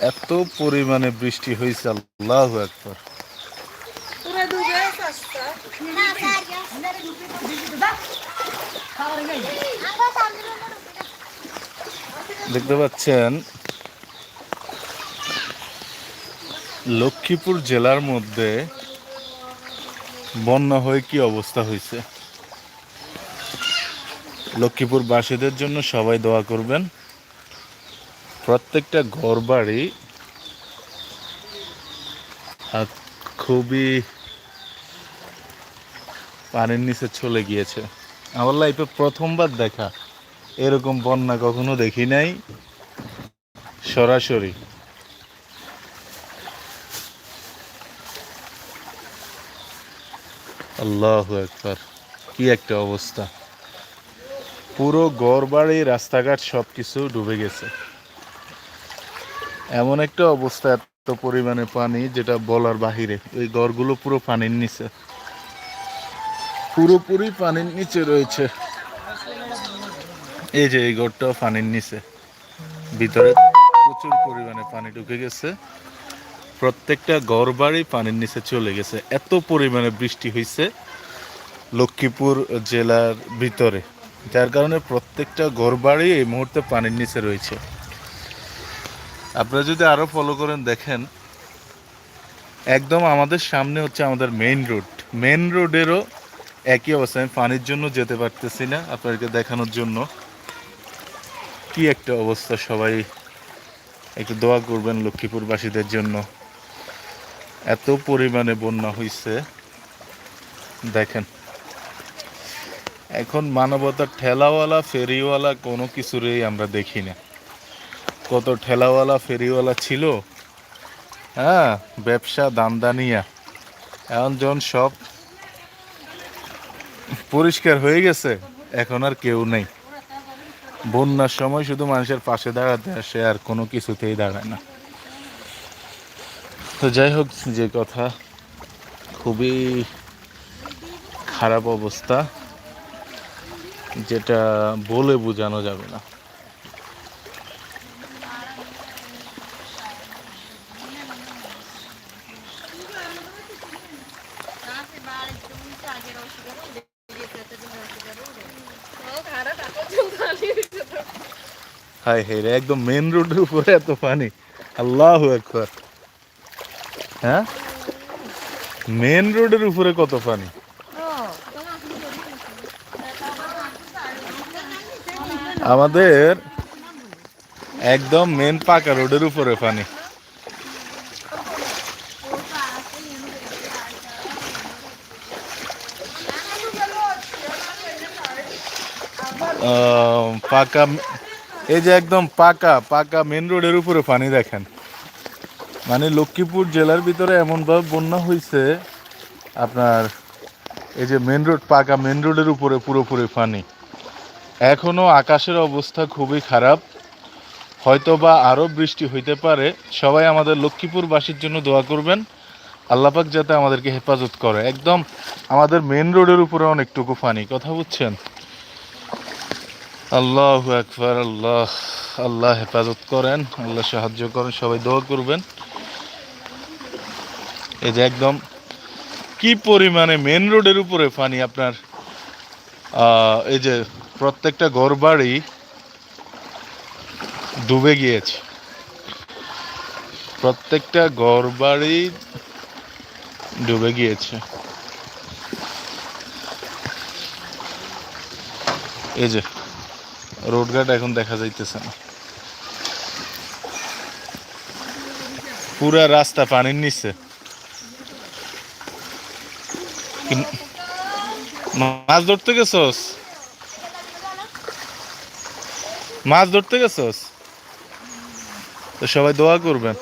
এত পরিমাণে বৃষ্টি হয়েছে আল্লাহ একবার দেখতে পাচ্ছেন লক্ষ্মীপুর জেলার মধ্যে বন্যা হয়ে কি অবস্থা হয়েছে? লক্ষ্মীপুর বাসীদের জন্য সবাই দোয়া করবেন। প্রত্যেকটা ঘর বাড়ি খুবই পানির নিচে চলে গিয়েছে। আমার লাইফে প্রথমবার দেখা, এরকম বন্যা কখনো দেখি নাই। সরাসরি। আল্লাহ একবার কি একটা অবস্থা। পুরো গড় বাড়ি রাস্তাঘাট সব কিছু ডুবে গেছে। এমন একটা অবস্থা, এত পরিমাণে পানি যেটা বলার বাহিরে। ওই ঘরগুলো পুরো পানির নিচে। পুরোপুরি পানির নিচে রয়েছে। এই যে এই ঘরটাও পানির নিচে। ভিতরে প্রচুর পরিমাণে পানি ঢুকে গেছে। প্রত্যেকটা ঘর বাড়ি পানির নিচে চলে গেছে। এত পরিমাণে বৃষ্টি হয়েছে লক্ষ্মীপুর জেলার ভিতরে। যার কারণে প্রত্যেকটা ঘর বাড়ি এই মুহূর্তে পানির নিচে রয়েছে। আপনারা যদি আরও ফলো করেন, দেখেন, একদম আমাদের সামনে হচ্ছে আমাদের মেইন রোড মেইন রোডেরও একই অবস্থা। আমি পানির জন্য যেতে পারতেছি না আপনাদেরকে দেখানোর জন্য। কি একটা অবস্থা সবাই। একটু দোয়া করবেন লক্ষ্মীপুরবাসীদের জন্য। এত পরিমাণে বন্যা হয়েছে দেখেন, এখন মানবতার ঠেলাওয়ালা, ফেরিওয়ালা কোনো কিছুরই আমরা দেখি না। কত ঠেলাওয়ালা, ফেরিওয়ালা ছিল। হ্যাঁ ব্যবসা দামদানিয়া। এখন যখন সব পরিষ্কার হয়ে গেছে, এখন আর কেউ নেই। বন্যার সময় শুধু মানুষের পাশে দাঁড়াতে আসে, আর কোনো কিছুতেই দাঁড়ায় না। তো যাই হোক, যে কথা, খুবই খারাপ অবস্থা, যেটা বলে বোঝানো যাবে না। হাই হাই রে, একদম মেন রোডের উপরে এত পানি। আল্লাহ একবার হ্যাঁ? মেন রোডের উপরে কত পানি? আমাদের একদম মেন পাকা রোডের উপরে পানি। পাকা এই যে একদম পাকা পাকা মেন রোডের উপরে পানি দেখেন। মানে লক্ষ্মীপুর জেলার ভিতরে এমনভাবে বন্যা হয়েছে আপনার এই যে মেন রোড পাকা মেন রোডের উপরে পুরোপুরি পানি। এখনও আকাশের অবস্থা খুবই খারাপ। হয়তো বা আরও বৃষ্টি হইতে পারে। সবাই আমাদের লক্ষ্মীপুরবাসীর জন্য দোয়া করবেন। আল্লাপাক যাতে আমাদেরকে হেফাজত করে। একদম আমাদের মেন রোডের উপরে অনেকটুকু পানি। কথা বুঝছেন? আল্লাহ একবার আল্লাহ আল্লাহ হেফাজত করেন, আল্লাহ সাহায্য করেন, সবাই দোয়া করবেন। এই যে একদম কি পরিমাণে মেন রোডের উপরে পানি আপনার এই যে প্রত্যেকটা ঘর বাড়ি ডুবে গিয়েছে। প্রত্যেকটা ঘর বাড়ি ডুবে গিয়েছে। এই যে রোডঘাট এখন দেখা যাইতেছে না। পুরা রাস্তা পানির নিচে। মাছ ধরতে গেছস? মাছ ধরতে গেছস? তো সবাই দোয়া করবেন।